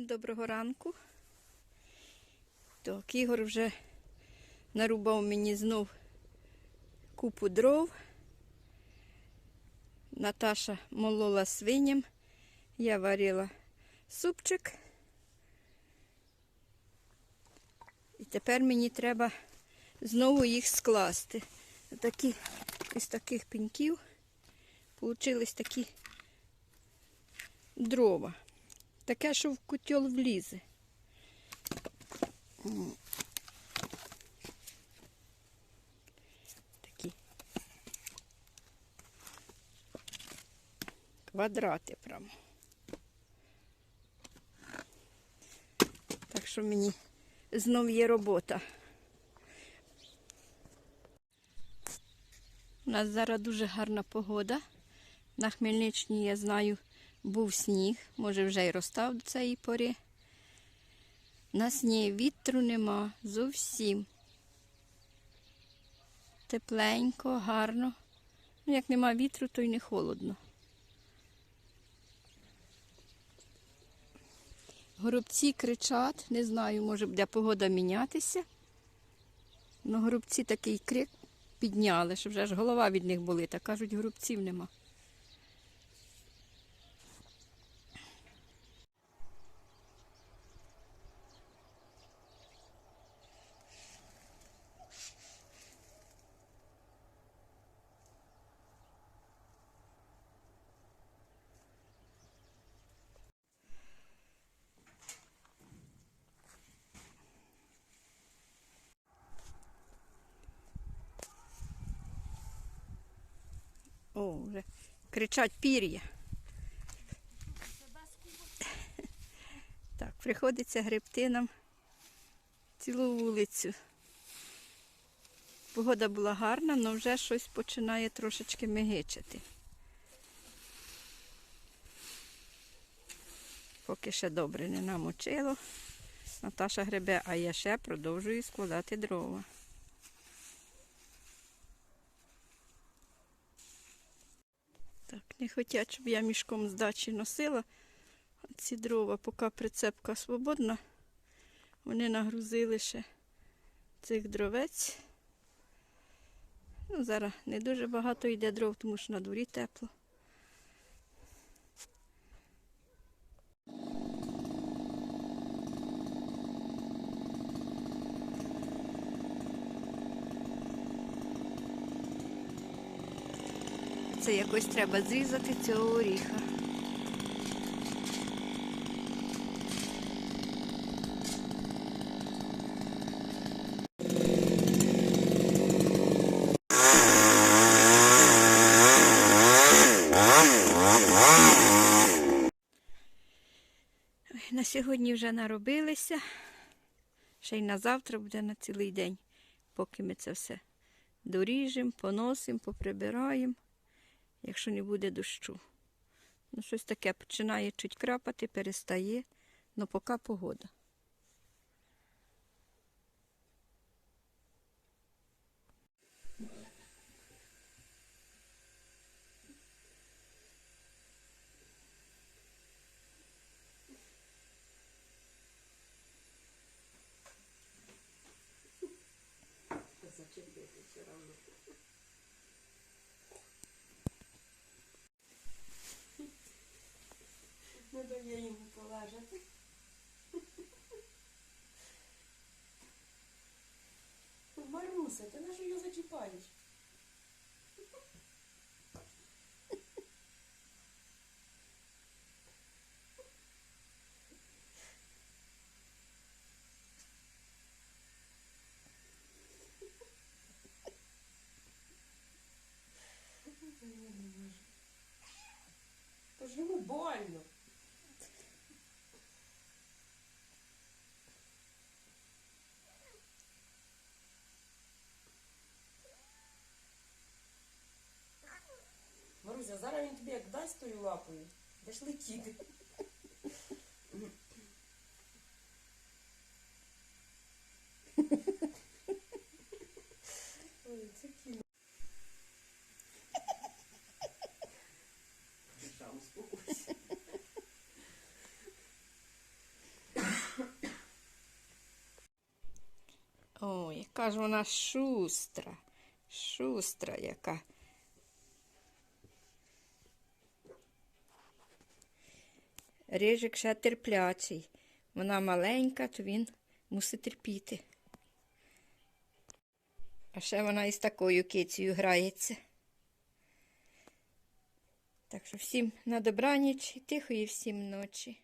Всім доброго ранку. Так, Ігор вже нарубав мені знов купу дров. Наташа молола свиням. Я варила супчик. І тепер мені треба знову їх скласти. Такі, із таких пеньків получились такі дрова. Таке, що в котел влізе. Такі квадрати прямо. Так що мені знов є робота. У нас зараз дуже гарна погода. На Хмельниччині, я знаю, був сніг, може вже й розстав до цієї пори. На сні вітру нема зовсім. Тепленько, гарно. Ну, як нема вітру, то й не холодно. Горобці кричать, не знаю, може буде погода мінятися. Ну, горобці такий крик підняли, що вже ж голова від них болить, а кажуть, горобців нема. Вже кричать пір'я. Так, приходиться гребти нам цілу вулицю. Погода була гарна, але вже щось починає трошечки мигичити. Поки ще добре не намочило. Наташа гребе, а я ще продовжую складати дрова. Так, не хочуть, щоб я мішком з дачі носила ці дрова, поки прицепка свободна. Вони нагрузили ще цих дровець. Ну, зараз не дуже багато йде дров, тому що на дворі тепло. Це якось треба зрізати цього оріха. На сьогодні вже наробилися. Ще й на завтра буде на цілий день, поки ми це все доріжемо, поносимо, поприбираємо, якщо не буде дощу. Ну, щось таке починає чуть крапати, перестає, але поки погода. Не дає йому полежати. Маруся, ти на що його зачіпаєш? То ж йому больно. Зараз він тобі як дасть тою лапою, даш ж летіти. Ой, це кіно. Сам. Ой, яка ж вона шустра, шустра яка. Рижик ще терплячий. Вона маленька, то він мусить терпіти. А ще вона із такою кицею грається. Так що всім на добраніч і тихої всім ночі.